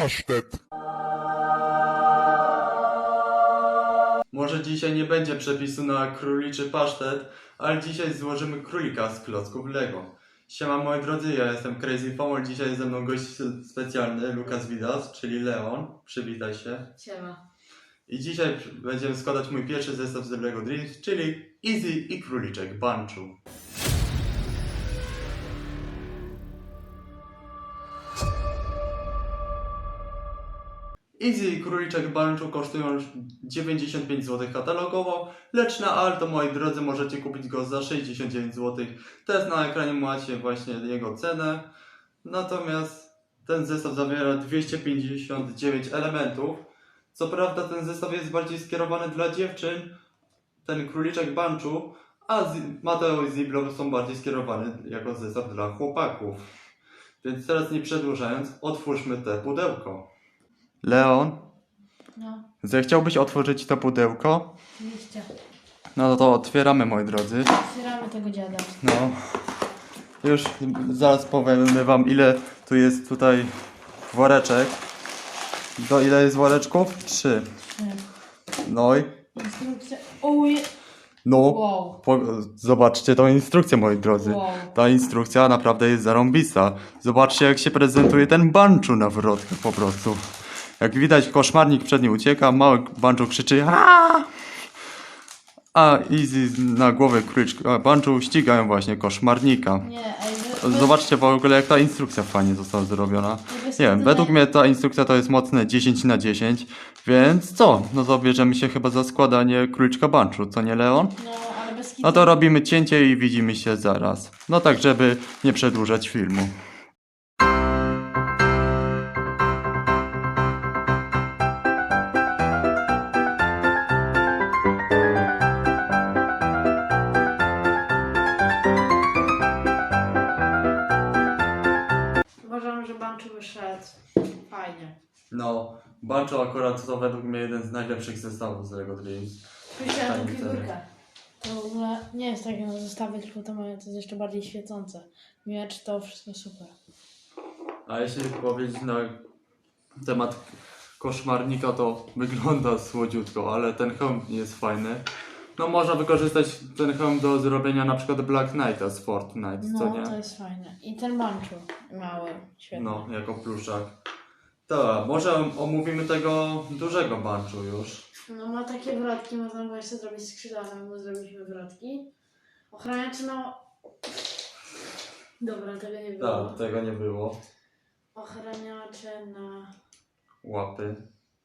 pasztet. Może dzisiaj nie będzie przepisu na króliczy pasztet, ale dzisiaj złożymy królika z klocków Lego. Siema moi drodzy, ja jestem Crazy Pomol, dzisiaj jest ze mną gość specjalny, Lukas Widas, czyli Leon. Przywitaj się. Siema. I dzisiaj będziemy składać mój pierwszy zestaw z Lego Dreams, czyli Easy i króliczek Banchu. Easy i króliczek Banchu kosztują już 95 zł katalogowo, lecz na Alto, moi drodzy, możecie kupić go za 69 zł. Teraz na ekranie macie właśnie jego cenę. Natomiast ten zestaw zawiera 259 elementów. Co prawda ten zestaw jest bardziej skierowany dla dziewczyn, ten króliczek Banchu, a Mateo i Ziblo są bardziej skierowane jako zestaw dla chłopaków. Więc teraz nie przedłużając, otwórzmy te pudełko. Leon, No, zechciałbyś otworzyć to pudełko? oczywiście. No to otwieramy, moi drodzy. Otwieramy tego dziada. No. Już zaraz powiemy wam ile tu jest tutaj woreczek. To ile jest woreczków? Trzy. Trzy. No i Instrukcja. Uje. no. Wow. Po, zobaczcie tą instrukcję, moi drodzy. Wow. Ta instrukcja naprawdę jest zarąbista. Zobaczcie, jak się prezentuje ten banczu na wrotkach po prostu. Jak widać, koszmarnik przed nim ucieka, mały banczu krzyczy Aaaa! A Easy na głowę kryczka banczu ścigają właśnie koszmarnika. Nie, ej, wy, wy, Zobaczcie w ogóle, jak ta instrukcja fajnie została zrobiona. Nie wiem, według mnie ta instrukcja to jest mocne 10 na 10, więc co? No to bierzemy się chyba za składanie króliczka banczu, co nie Leon? No, ale bez kitu. No to robimy cięcie i widzimy się zaraz. No tak, żeby nie przedłużać filmu. No, Bancho akurat to według mnie jeden z najlepszych zestawów z Lego Dreams. Na tą figurkę. To w ogóle nie jest takie na zestawy, tylko to, ma, to jest jeszcze bardziej świecące. Miecz to wszystko super. A jeśli powiedzieć na temat koszmarnika, to wygląda słodziutko, ale ten hełm jest fajny. No można wykorzystać ten hełm do zrobienia na przykład Black Knighta z Fortnite, co No, nie? to jest fajne. I ten Banchu mały, świetny. No, jako pluszak. Tak, może omówimy tego dużego Banchu już. No ma takie wrotki, można było jeszcze zrobić skrzydłami, bo zrobiliśmy wrotki. Ochraniacze no... Dobra, tego nie było. Tak, tego nie było. Ochraniacze na... Łapy,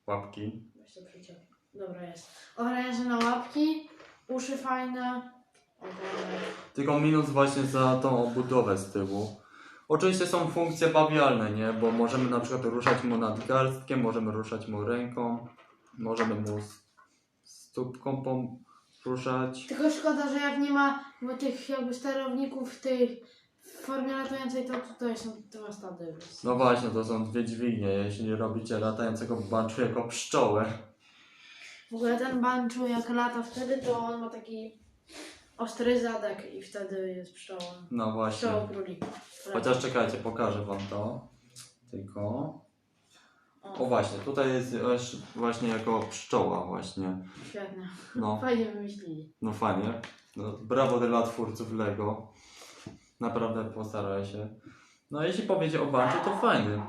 łapki. Weź to przyciąg. Dobra, jest. Ochraniacze na łapki, uszy fajne. Okej. Tylko minus właśnie za tą obudowę z tyłu. Oczywiście są funkcje bawialne, nie? Bo możemy na przykład ruszać mu nadgarstkiem, możemy ruszać mu ręką, możemy mu stópką poruszać. Tylko szkoda, że jak nie ma tych jakby sterowników tych w formie latającej, to tutaj są dwa stady. No właśnie, to są dwie dźwignie, jeśli robicie latającego banczu jako pszczołę. W ogóle ten Banchu jak lata wtedy, to on ma taki ostry zadek i wtedy jest pszczołą. No właśnie. Królika. Chociaż czekajcie, pokażę wam to. Tylko... O właśnie, tutaj jest właśnie jako pszczoła właśnie. Świetnie. No. Fajnie wymyślili. No fajnie. No, brawo dla twórców Lego. Naprawdę postaraj się. No jeśli powiedzieć o Banchu, to fajny.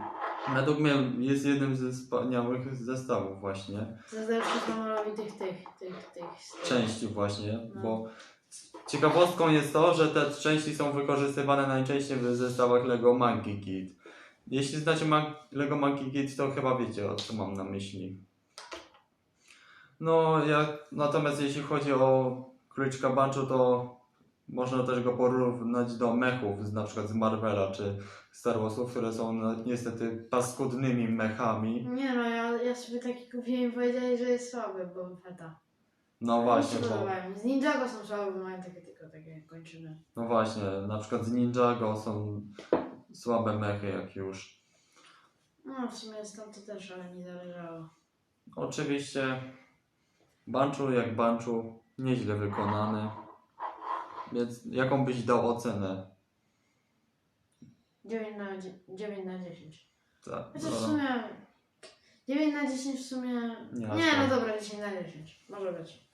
Według mnie jest jednym ze wspaniałych zestawów właśnie. Zazdroszczę Kamalowi tych, tych, tych, tych. Części właśnie, No. bo ciekawostką jest to, że te części są wykorzystywane najczęściej w zestawach Lego Monkey Kid. Jeśli znacie Lego Monkey Kid, to chyba wiecie o co mam na myśli. No, jak, natomiast jeśli chodzi o Króliczka Banchu, to można też go porównać do mechów, na przykład z Marvela czy Star Warsów, które są no, niestety paskudnymi mechami. Nie no, ja, ja sobie taki kupiłem i powiedzieli, że jest słaby, bo feta. No właśnie, bo. Z Ninjago są słabe, bo mają takie tylko takie kończyny. no właśnie, na przykład z Ninjago są słabe mechy jak już. No w sumie stąd to też, ale mi zależało. Oczywiście Banchu jak Banchu, nieźle wykonany. Więc jaką byś dał ocenę? 9 na, dzie- 9 na 10. Tak, Chociaż w no, sumie 9 na 10 w sumie... Nie, Nie, aż tak. no dobra, 10 na 10. Może być.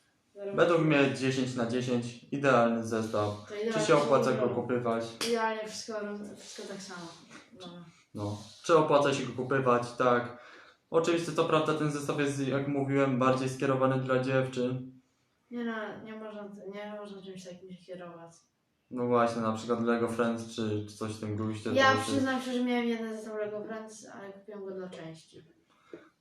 Według mnie 10 na 10, idealny zestaw. To Czy idealnie się opłaca go kupywać? Idealnie wszystko, wszystko tak samo. No. No. Czy opłaca się go kupywać? Tak. Oczywiście, co prawda, ten zestaw jest, jak mówiłem, bardziej skierowany dla dziewczyn. Nie no, nie można, nie można czymś takim się kierować. No właśnie, na przykład Lego Friends czy, czy coś w tym guście. Ja to już jest- przyznam się, że miałem jeden zestaw Lego Friends, ale kupiłem go dla części.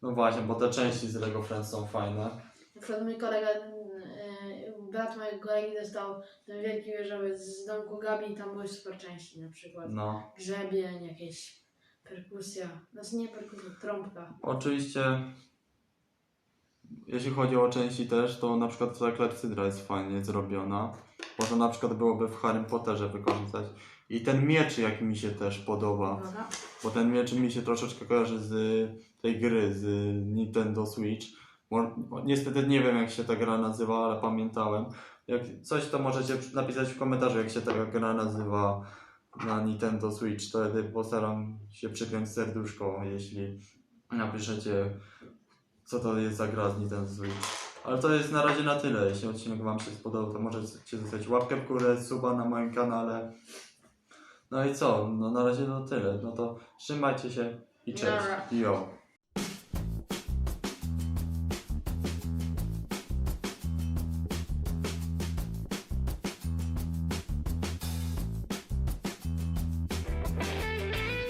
No właśnie, bo te części z Lego Friends są fajne. Na przykład mój kolega, yy, brat mojego kolegi dostał ten wielki wieżowiec z domku Gabi i tam były super części, na przykład No. grzebień, jakieś perkusja, znaczy nie perkusja, trąbka. Oczywiście, jeśli chodzi o części też, to na przykład ta klepsydra jest fajnie zrobiona. Można na przykład byłoby w Harry Potterze wykorzystać. I ten miecz, jak mi się też podoba. Uwaga. Bo ten miecz mi się troszeczkę kojarzy z tej gry, z Nintendo Switch. Niestety nie wiem jak się ta gra nazywa, ale pamiętałem. Jak coś to możecie napisać w komentarzu jak się ta gra nazywa na Nintendo Switch. Wtedy postaram się przypiąć serduszko, jeśli napiszecie co to jest za gra z Nintendo Switch. Ale to jest na razie na tyle. Jeśli odcinek Wam się spodobał, to możecie zostawić łapkę w górę, suba na moim kanale. No i co? No na razie to tyle. No to trzymajcie się i cześć. Jo.